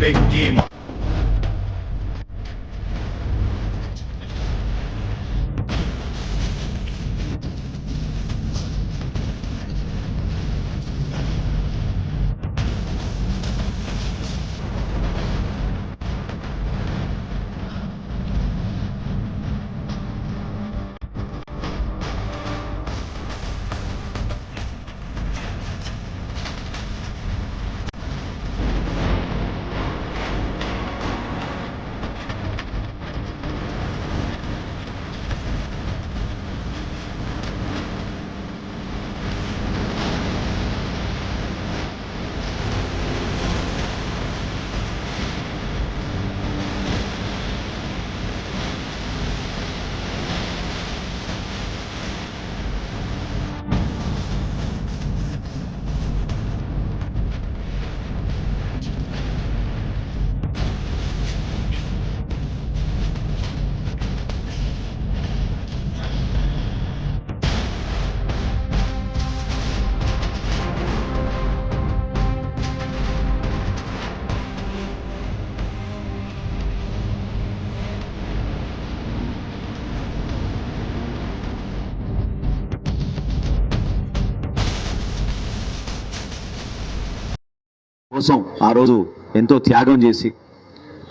big game. కోసం ఆ రోజు ఎంతో త్యాగం చేసి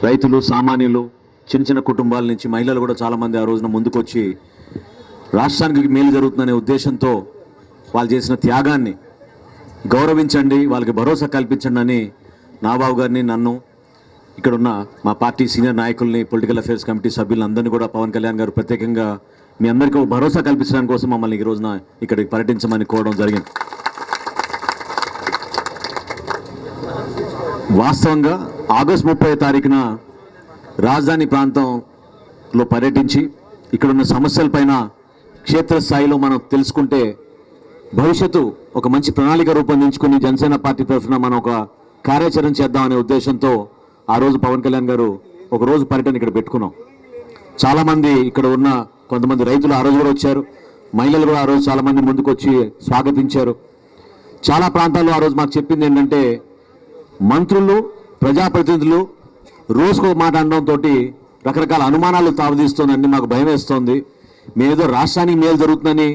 రైతులు సామాన్యులు చిన్న చిన్న కుటుంబాల నుంచి మహిళలు కూడా చాలామంది ఆ రోజున ముందుకొచ్చి రాష్ట్రానికి మేలు జరుగుతుందనే ఉద్దేశంతో వాళ్ళు చేసిన త్యాగాన్ని గౌరవించండి వాళ్ళకి భరోసా కల్పించండి అని నాబాబు గారిని నన్ను ఇక్కడున్న మా పార్టీ సీనియర్ నాయకుల్ని పొలిటికల్ అఫేర్స్ కమిటీ సభ్యులందరినీ కూడా పవన్ కళ్యాణ్ గారు ప్రత్యేకంగా మీ అందరికీ భరోసా కల్పించడానికి కోసం మమ్మల్ని ఈ రోజున ఇక్కడికి పర్యటించమని కోరడం జరిగింది. వాస్తవంగా ఆగస్ట్ ముప్పై తారీఖున రాజధాని ప్రాంతంలో పర్యటించి ఇక్కడున్న సమస్యలపైన క్షేత్రస్థాయిలో మనం తెలుసుకుంటే భవిష్యత్తు ఒక మంచి ప్రణాళిక రూపొందించుకుని జనసేన పార్టీ తరఫున మనం ఒక కార్యాచరణ చేద్దామనే ఉద్దేశంతో ఆ రోజు పవన్ కళ్యాణ్ గారు ఒక రోజు పర్యటన ఇక్కడ పెట్టుకున్నాం. చాలామంది ఇక్కడ ఉన్న కొంతమంది రైతులు ఆ రోజు కూడా వచ్చారు. మహిళలు కూడా ఆ రోజు చాలామంది ముందుకు వచ్చి స్వాగతించారు. చాలా ప్రాంతాల్లో ఆ రోజు మాకు చెప్పింది ఏంటంటే మంత్రులు ప్రజాప్రతినిధులు రోజుకో మాట అనడంతో రకరకాల అనుమానాలు తావదీస్తోందండి మాకు భయం వేస్తోంది మేమేదో రాష్ట్రానికి మేలు జరుగుతుందని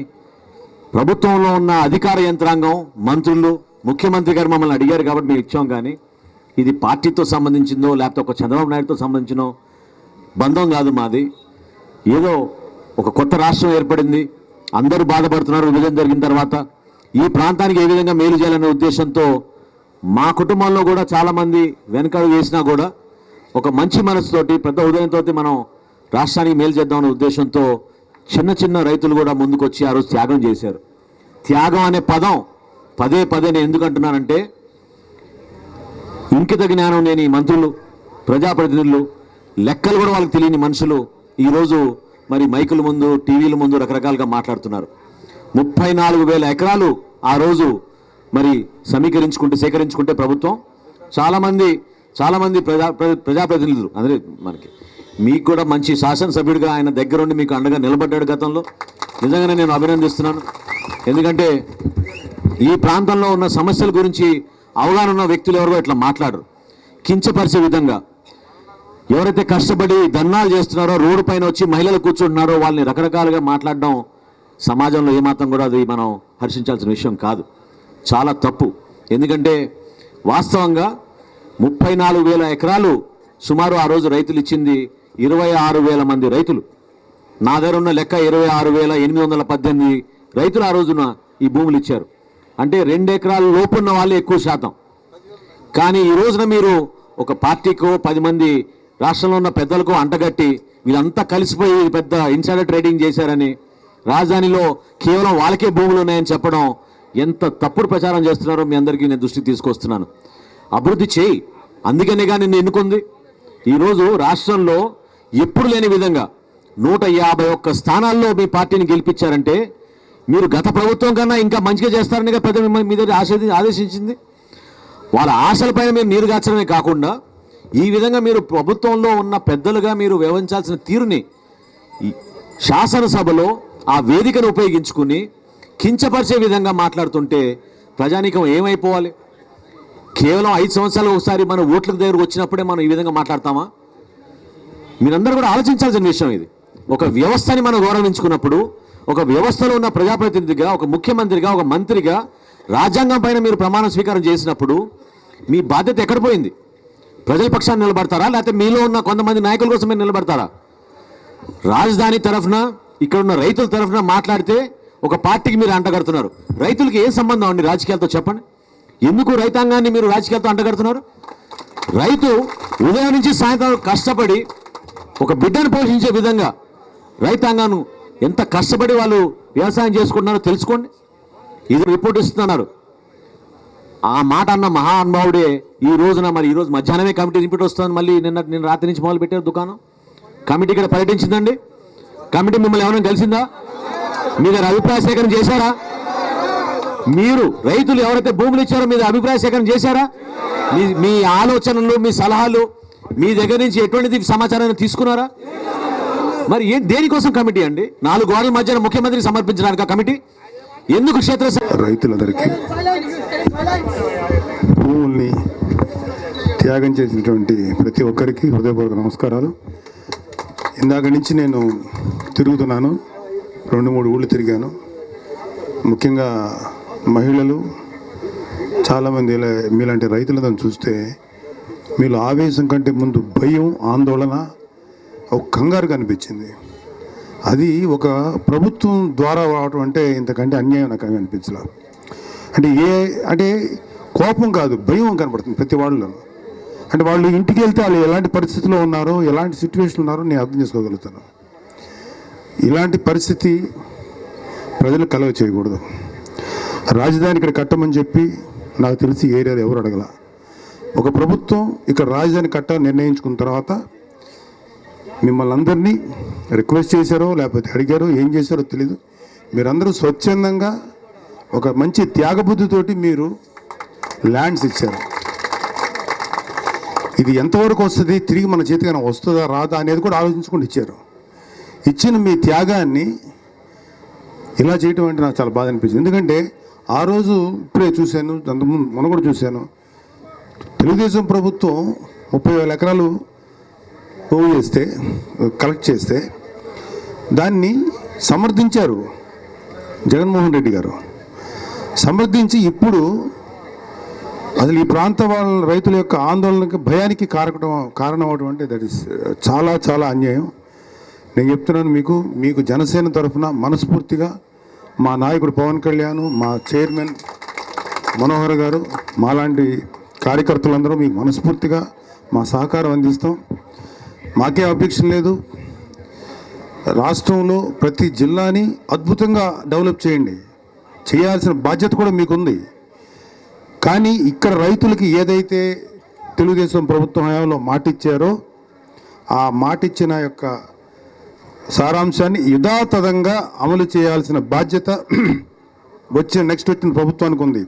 ప్రభుత్వంలో ఉన్న అధికార యంత్రాంగం మంత్రులు ముఖ్యమంత్రి గారు మమ్మల్ని అడిగారు కాబట్టి మేము ఇచ్చాం కానీ ఇది పార్టీతో సంబంధించిందో లేకపోతే ఒక చంద్రబాబు నాయుడుతో సంబంధించినో బంధం కాదు మాది. ఏదో ఒక కొత్త రాష్ట్రం ఏర్పడింది అందరూ బాధపడుతున్నారు విభజన జరిగిన తర్వాత ఈ ప్రాంతానికి ఏ విధంగా మేలు చేయాలనే ఉద్దేశంతో మా కుటుంబంలో కూడా చాలామంది వెనకడు వేసినా కూడా ఒక మంచి మనసుతోటి పెద్ద హృదయంతో మనం రాష్ట్రానికి మేలు చేద్దామనే ఉద్దేశంతో చిన్న చిన్న రైతులు కూడా ముందుకొచ్చి ఆ రోజు త్యాగం చేశారు. త్యాగం అనే పదం పదే పదే నేను ఎందుకు అంటున్నానంటే ఇంకిత జ్ఞానం లేని మంత్రులు ప్రజాప్రతినిధులు లెక్కలు కూడా వాళ్ళకి తెలియని మనుషులు ఈరోజు మరి మైకుల ముందు టీవీల ముందు రకరకాలుగా మాట్లాడుతున్నారు. ముప్పై నాలుగు వేల ఎకరాలు ఆ రోజు మరి సమీకరించుకుంటే సేకరించుకుంటే ప్రభుత్వం? చాలామంది చాలామంది ప్రజా ప్రజాప్రతినిధులు అదే మనకి. మీకు కూడా మంచి శాసనసభ్యుడిగా ఆయన దగ్గరుండి మీకు అండగా నిలబడ్డాడు గతంలో. నిజంగానే నేను అభినందిస్తున్నాను. ఎందుకంటే ఈ ప్రాంతంలో ఉన్న సమస్యల గురించి అవగాహన ఉన్న వ్యక్తులు ఎవరో ఇట్లా మాట్లాడరు. కించపరిచే విధంగా ఎవరైతే కష్టపడి ధర్నాలు చేస్తున్నారో రోడ్డు పైన వచ్చి మహిళలు కూర్చుంటున్నారో వాళ్ళని రకరకాలుగా మాట్లాడడం సమాజంలో ఏమాత్రం కూడా అది మనం హర్షించాల్సిన విషయం కాదు. చాలా తప్పు. ఎందుకంటే వాస్తవంగా ముప్పై నాలుగు వేల ఎకరాలు సుమారు ఆ రోజు రైతులు ఇచ్చింది ఇరవై ఆరు వేల మంది రైతులు. నా దగ్గర ఉన్న లెక్క ఇరవై ఆరు వేల ఎనిమిది వందల పద్దెనిమిది రైతులు ఆ రోజున ఈ భూములు ఇచ్చారు. అంటే రెండు ఎకరాల లోపున్న వాళ్ళే ఎక్కువ శాతం. కానీ ఈ రోజున మీరు ఒక పార్టీకో పది మంది రాష్ట్రంలో ఉన్న పెద్దలకు అంటగట్టి వీళ్ళంతా కలిసిపోయి పెద్ద ఇన్సైడర్ ట్రేడింగ్ చేశారని రాజధానిలో కేవలం వాళ్ళకే భూములు ఉన్నాయని చెప్పడం ఎంత తప్పుడు ప్రచారం చేస్తున్నారో మీ అందరికీ నేను దృష్టికి తీసుకొస్తున్నాను. అభివృద్ధి చేయి. అందుకనే కానీ నిన్ను ఎన్నుకుంది? ఈరోజు రాష్ట్రంలో ఎప్పుడు లేని విధంగా నూట యాభై ఒక్క స్థానాల్లో మీ పార్టీని గెలిపించారంటే మీరు గత ప్రభుత్వం కన్నా ఇంకా మంచిగా చేస్తారని పెద్ద మిమ్మల్ని మీ దగ్గర ఆశ ఆదేశించింది. వాళ్ళ ఆశలపైన మీరు నీరుగార్చడమే కాకుండా ఈ విధంగా మీరు ప్రభుత్వంలో ఉన్న పెద్దలుగా మీరు వ్యవహరించాల్సిన తీరుని శాసనసభలో ఆ వేదికను ఉపయోగించుకుని కించపరిచే విధంగా మాట్లాడుతుంటే ప్రజానీకం ఏమైపోవాలి? కేవలం ఐదు సంవత్సరాలు ఒకసారి మన ఓట్ల దగ్గరకు వచ్చినప్పుడే మనం ఈ విధంగా మాట్లాడతామా? మీరందరూ కూడా ఆలోచించాల్సిన విషయం ఇది. ఒక వ్యవస్థని మనం గౌరవించుకున్నప్పుడు ఒక వ్యవస్థలో ఉన్న ప్రజాప్రతినిధిగా ఒక ముఖ్యమంత్రిగా ఒక మంత్రిగా రాజ్యాంగం పైన మీరు ప్రమాణ స్వీకారం చేసినప్పుడు మీ బాధ్యత ఎక్కడ పోయింది? ప్రజల పక్షాన్ని నిలబడతారా? లేకపోతే మీలో ఉన్న కొంతమంది నాయకుల కోసం మీరు నిలబడతారా? రాజధాని తరఫున ఇక్కడ ఉన్న రైతుల తరఫున మాట్లాడితే ఒక పార్టీకి మీరు అంటగడుతున్నారు. రైతులకి ఏ సంబంధం అండి రాజకీయాలతో చెప్పండి. ఎందుకు రైతాంగాన్ని మీరు రాజకీయాలతో అంటగడుతున్నారు? రైతు ఉదయం నుంచి సాయంత్రం కష్టపడి ఒక బిడ్డను పోషించే విధంగా రైతాంగాన్ని ఎంత కష్టపడి వాళ్ళు వ్యవసాయం చేసుకుంటున్నారో తెలుసుకోండి. ఇది రిపోర్ట్ ఇస్తున్నారు. ఆ మాట అన్న మహా అనుభావుడే ఈ రోజున మరి ఈ రోజు మధ్యాహ్నమే కమిటీ రిపోర్ట్ వస్తుంది మళ్ళీ నిన్న నిన్న రాత్రి నుంచి మొదలు పెట్టారు దుకాణం. కమిటీ ఇక్కడ పర్యటించిందండి. కమిటీ మిమ్మల్ని ఎవరైనా కలిసిందా? మీ దగ్గర అభిప్రాయ సేకరణ చేశారా? మీరు రైతులు ఎవరైతే భూములు ఇచ్చారో మీద అభిప్రాయ సేకరణ చేశారా? మీ మీ ఆలోచనలు మీ సలహాలు మీ దగ్గర నుంచి ఎటువంటి సమాచారాన్ని తీసుకున్నారా? మరి ఏ దేనికోసం కమిటీ అండి? నాలుగు గోడల మధ్యన ముఖ్యమంత్రికి సమర్పించడానికి కమిటీ? ఎందుకు క్షేత్ర రైతులందరికీ భూముల్ని త్యాగం చేసినటువంటి ప్రతి ఒక్కరికి హృదయపూర్వక నమస్కారాలు. ఇందాక నుంచి నేను తిరుగుతున్నాను. రెండు మూడు ఊళ్ళు తిరిగాను. ముఖ్యంగా మహిళలు చాలామంది ఇలా మీలాంటి రైతులను చూస్తే మీలో ఆవేశం కంటే ముందు భయం ఆందోళన ఒక కంగారు కనిపించింది. అది ఒక ప్రభుత్వం ద్వారా రావటం అంటే ఇంతకంటే అన్యాయం నాకు ఏమీ అనిపించలా. అంటే ఏ అంటే కోపం కాదు భయం కనపడుతుంది ప్రతి వాళ్ళలో. అంటే వాళ్ళు ఇంటికి వెళ్తే వాళ్ళు ఎలాంటి పరిస్థితిలో ఉన్నారో ఎలాంటి సిచ్యువేషన్ ఉన్నారో నేను అర్థం చేసుకోగలుగుతాను. ఇలాంటి పరిస్థితి ప్రజలు కలవ చేయకూడదు. రాజధాని ఇక్కడ కట్టమని చెప్పి నాకు తెలిసి ఏరియాలో ఎవరు అడగల. ఒక ప్రభుత్వం ఇక్కడ రాజధాని కట్ట నిర్ణయించుకున్న తర్వాత మిమ్మల్ని అందరినీ రిక్వెస్ట్ చేశారో లేకపోతే అడిగారో ఏం చేశారో తెలీదు. మీరందరూ స్వచ్ఛందంగా ఒక మంచి త్యాగబుద్ధితోటి మీరు ల్యాండ్స్ ఇచ్చారు. ఇది ఎంతవరకు వస్తుంది? తిరిగి మన చేతికైనా వస్తుందా రాదా అనేది కూడా ఆలోచించుకుంటూ ఇచ్చారు. ఇచ్చిన మీ త్యాగాన్ని ఇలా చేయటం అంటే నాకు చాలా బాధ అనిపించింది. ఎందుకంటే ఆ రోజు ఇప్పుడే చూశాను అంతకుముందు మొన్న కూడా చూశాను. తెలుగుదేశం ప్రభుత్వం ముప్పై వేల ఎకరాలు పోగు చేస్తే కలెక్ట్ చేస్తే దాన్ని సమర్థించారు జగన్మోహన్ రెడ్డి గారు. సమర్థించి ఇప్పుడు అసలు ఈ ప్రాంత వాళ్ళ రైతుల యొక్క ఆందోళనకి భయానికి కారకడం కారణం అవడం అంటే దట్ ఇస్ చాలా చాలా అన్యాయం. నేను చెప్తున్నాను మీకు మీకు జనసేన తరఫున మనస్ఫూర్తిగా మా నాయకుడు పవన్ కళ్యాణ్ మా చైర్మన్ మనోహర్ గారు మాలాంటి కార్యకర్తలందరూ మీకు మనస్ఫూర్తిగా మా సహకారం అందిస్తాం. మాకే అబ్జెక్షన్ లేదు. రాష్ట్రంలో ప్రతి జిల్లాని అద్భుతంగా డెవలప్ చేయండి. చేయాల్సిన బాధ్యత కూడా మీకుంది. కానీ ఇక్కడ రైతులకి ఏదైతే తెలుగుదేశం ప్రభుత్వం హయాంలో మాటిచ్చారో ఆ మాటిచ్చిన యొక్క సారాంశాన్ని యథాతథంగా అమలు చేయాల్సిన బాధ్యత వచ్చిన నెక్స్ట్ వచ్చిన ప్రభుత్వానికి ఉంది.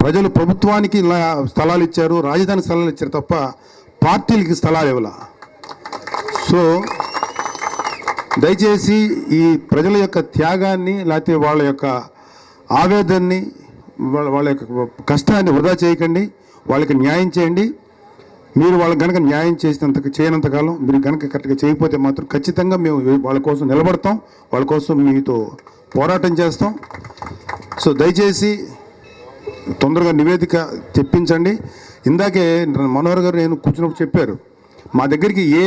ప్రజలు ప్రభుత్వానికి స్థలాలు ఇచ్చారు రాజధాని స్థలాలు ఇచ్చారు తప్ప పార్టీలకి స్థలాలు ఇవ్వాల. సో దయచేసి ఈ ప్రజల యొక్క త్యాగాన్ని లేకపోతే వాళ్ళ యొక్క ఆవేదనని వాళ్ళ వాళ్ళ యొక్క కష్టాన్ని వృధా చేయకండి వాళ్ళకి న్యాయం చేయండి. మీరు వాళ్ళకి కనుక న్యాయం చేసినంత చేయనంతకాలం మీరు కనుక కరెక్ట్గా చేయకపోతే మాత్రం ఖచ్చితంగా మేము వాళ్ళ కోసం నిలబడతాం. వాళ్ళ కోసం మీతో పోరాటం చేస్తాం. సో దయచేసి తొందరగా నివేదిక తెప్పించండి. ఇందాకే మనోహర్ గారు నేను కూర్చున్నప్పుడు చెప్పారు మా దగ్గరికి ఏ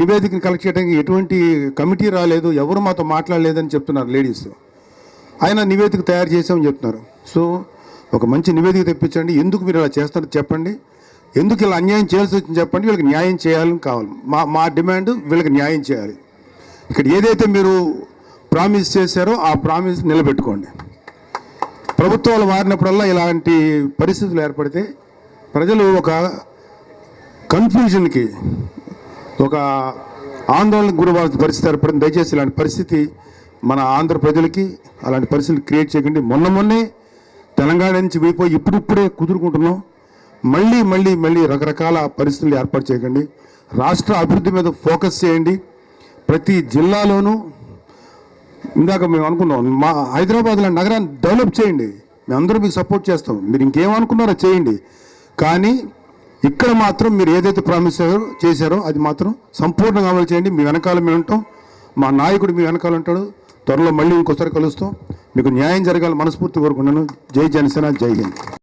నివేదికను కలెక్ట్ చేయడానికి ఎటువంటి కమిటీ రాలేదు ఎవరు మాతో మాట్లాడలేదని చెప్తున్నారు లేడీస్. ఆయన నివేదిక తయారు చేసామని చెప్తున్నారు. సో ఒక మంచి నివేదిక తెప్పించండి. ఎందుకు మీరు అలా చేస్తారో చెప్పండి. ఎందుకు ఇలా అన్యాయం చేయాల్సి వచ్చింది చెప్పండి వీళ్ళకి న్యాయం చేయాలని కావాలి. మా మా డిమాండ్ వీళ్ళకి న్యాయం చేయాలి. ఇక్కడ ఏదైతే మీరు ప్రామిస్ చేశారో ఆ ప్రామిస్ నిలబెట్టుకోండి. ప్రభుత్వాలు మారినప్పుడల్లా ఇలాంటి పరిస్థితులు ఏర్పడితే ప్రజలు ఒక కన్ఫ్యూజన్కి ఒక ఆందోళనకు గురవాల్సిన పరిస్థితి ఏర్పడింది. దయచేసి ఇలాంటి పరిస్థితి మన ఆంధ్ర ప్రజలకి అలాంటి పరిస్థితులు క్రియేట్ చేయకండి. మొన్న మొన్నే తెలంగాణ నుంచి వెళ్ళిపోయి ఇప్పుడిప్పుడే కుదురుకుంటున్నాం. మళ్ళీ మళ్ళీ మళ్ళీ రకరకాల పరిస్థితులు ఏర్పాటు చేయకండి. రాష్ట్ర అభివృద్ధి మీద ఫోకస్ చేయండి. ప్రతి జిల్లాలోనూ ఇందాక మేము అనుకున్నాం మా హైదరాబాద్లో నగరాన్ని డెవలప్ చేయండి. మేము అందరూ మీకు సపోర్ట్ చేస్తాం. మీరు ఇంకేమనుకున్నారో చేయండి. కానీ ఇక్కడ మాత్రం మీరు ఏదైతే ప్రామిస్ చేశారో అది మాత్రం సంపూర్ణంగా అమలు చేయండి. మీ వెనకాల మేము ఉంటాం. మా నాయకుడు మీ వెనకాల ఉంటాడు. త్వరలో మళ్ళీ ఇంకోసారి కలుస్తాం. మీకు న్యాయం జరగాలి మనస్ఫూర్తి కోరుకున్నాను జై జనసేన జై హింద్.